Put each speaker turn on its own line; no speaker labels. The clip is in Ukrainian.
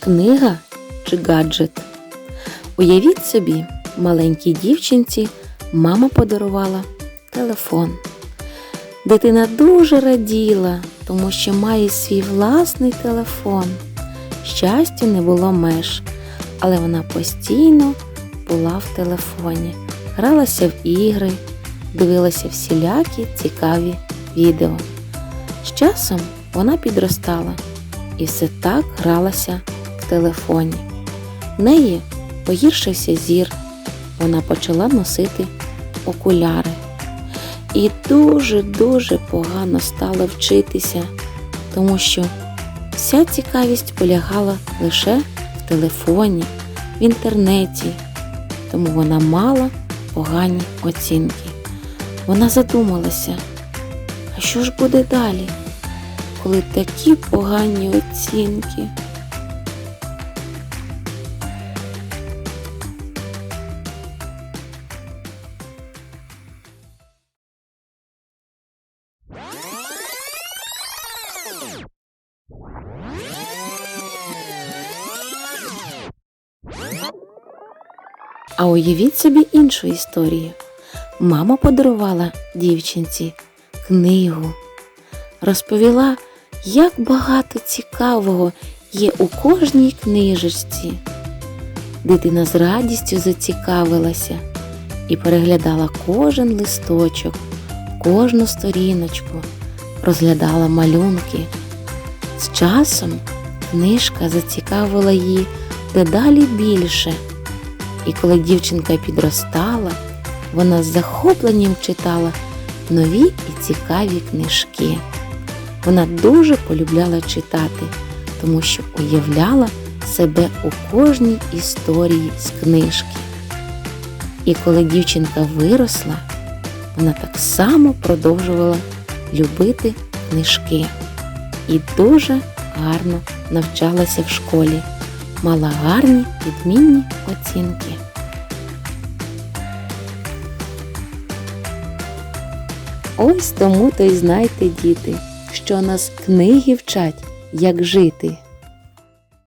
книга чи гаджет. Уявіть собі, маленькій дівчинці мама подарувала телефон. Дитина дуже раділа, тому що має свій власний телефон. Щастю не було меж, але вона постійно була в телефоні, гралася в ігри, дивилася всілякі цікаві відео. З часом вона підростала і все так гралася телефоні. В неї погіршився зір, вона почала носити окуляри. І дуже-дуже погано стала вчитися, тому що вся цікавість полягала лише в телефоні, в інтернеті, тому вона мала погані оцінки. Вона задумалася, а що ж буде далі, коли такі погані оцінки? А уявіть собі іншу історію. Мама подарувала дівчинці книгу, розповіла, як багато цікавого є у кожній книжечці. Дитина з радістю зацікавилася і переглядала кожен листочок, кожну сторіночку, розглядала малюнки. З часом книжка зацікавила її дедалі більше. І коли дівчинка підростала, вона з захопленням читала нові і цікаві книжки. Вона дуже полюбляла читати, тому що уявляла себе у кожній історії з книжки. І коли дівчинка виросла, вона так само продовжувала любити книжки і дуже гарно навчалася в школі, мала гарні відмінні оцінки. Ось тому то й знайте, діти, що нас книги вчать, як жити.